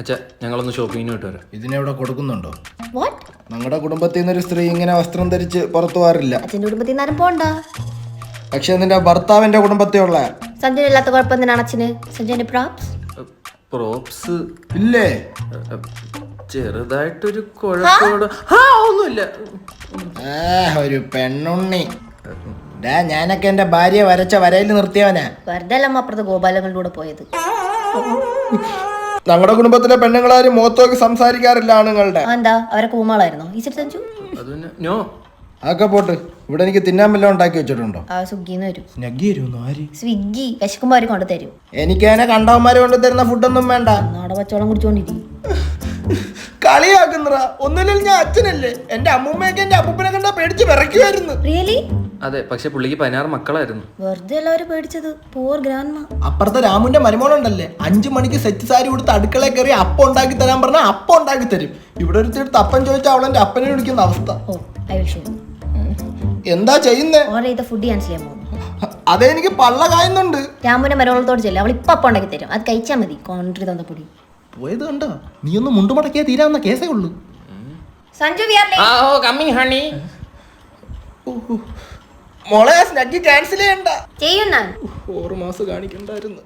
അച്ഛാ ഞങ്ങളൊന്ന് ഷോപ്പിങ്ങിന് വിട്ടു വരാം ഇതിനെവിടെ കൊടുക്കുന്നുണ്ടോ? വാട്ട് ഞങ്ങളുടെ കുടുംബത്തിൽ നിന്നൊരു സ്ത്രീ ഇങ്ങനെ വസ്ത്രം ധരിച്ച് പുറത്തു പോകാറില്ല. അച്ഛന്റെ കുടുംബത്തിൽ പോണ്ട. പക്ഷെ നിന്റെ ഭർത്താവിന്റെ കുടുംബത്തെ ഉള്ള ഇല്ലാത്ത കുഴപ്പം എന്തിനാണ് അച്ഛന്? സഞ്ജുവിന്റെ പ്രോപ്സ് പ്രോപ്സ് ഇല്ലേ? ചെറുതായിട്ടൊരു കുഴപ്പമോട് ആ ഒന്നുമില്ല. ആ ഒരു പെണ്ണുണ്ണി. ഡാ ഞാനൊക്കെ എന്റെ ഭാര്യ വരച്ച വരയിൽ നിർത്തിയവനാ. വെറുതെ അല്ല അമ്മ അപ്പുറത്ത് ഗോപാലങ്ങളുടെ കൂടെ പോയത്. ഞങ്ങളുടെ കുടുംബത്തിലെ പെണ്ണുങ്ങളാരും മോത്തോക്ക് സംസാരിക്കാറില്ല ആണുങ്ങളുടെ. എന്താ? അവരെ കൂമാളായിരുന്നോ? ഈ നോ. അതൊക്കെ പോട്ട്. ഇവിടെ എനിക്ക് തിന്നാൻ വല്ലതും ഉണ്ടാക്കി വെച്ചിട്ടുണ്ടോ? ആ സ്വിഗ്ഗിന്ന് വരും. സ്വിഗ്ഗി വിശക്കുമ്പോ അവർ കൊണ്ടു തരും എനിക്ക് അതിനെ കണ്ടവന്മാര് കൊണ്ട് തരുന്ന ഫുഡൊന്നും വേണ്ട. നാടൻ പച്ചവെള്ളം കുടിച്ചോണ്ടിരിക്കും കളിയാക്കുന്നറ ഒന്നുമില്ലെങ്കിൽ ഞാൻ അച്ഛനല്ലേ? എന്റെ അമ്മൂമ്മയൊക്കെ എന്റെ അപ്പൂപ്പനെ കണ്ടാ പേടിച്ച് വിറയ്ക്കുമായിരുന്നു റിയലി അതെ പക്ഷെ പുള്ളിക്ക് പതിനാറ് മക്കളായിരുന്നു. വെറുതെ എല്ലാവരും പേടിച്ചത് പോർ ഗ്രാൻഡ് അപ്പുറത്തെ രാമുന്റെ മരുമോളുണ്ടല്ലേ? അഞ്ചു മണിക്ക് സെറ്റ് സാരി കൊടുത്ത് അടുക്കള കയറി അപ്പം ഉണ്ടാക്കി തരാൻ പറഞ്ഞാൽ അപ്പം ഉണ്ടാക്കി തരും. ഇവിടെ ഒരു തീർത്ത് അപ്പം ചോദിച്ചാൽ അവളെന്റെ അപ്പനെ വിളിക്കുന്ന അവസ്ഥ. ഓ ഐ വിൽ ഷോ എന്താ ചെയ്യുന്നേ? ഓർഡർ ചെയ്ത ഫുഡ് ക്യാൻസൽ ചെയ്യാൻ പോകുന്നു. അതേ എനിക്ക് പള്ള കായുന്നുണ്ട്. രാമുന്റെ മരോളത്തോട് ചെല്ലും. അവൾ ഇപ്പൊ അപ്പം ഉണ്ടാക്കി തരും. അത് കഴിച്ചാൽ മതി. കോൺട്രി തന്ന പൊടി. പോയത് കണ്ടോ? നീ ഒന്ന് മുണ്ടുമടക്കിയാ തീരാവുന്ന കേസേ ഉള്ളൂ. സഞ്ജു വി ആർ ആ ഓ കമ്മിങ് ഹണി മോളെ സ്നഗ്ഗി ക്യാൻസൽ ചെയ്യണ്ട. ചെയ്യുന്ന ഓറ് മാസം കാണിക്കണ്ടായിരുന്നു.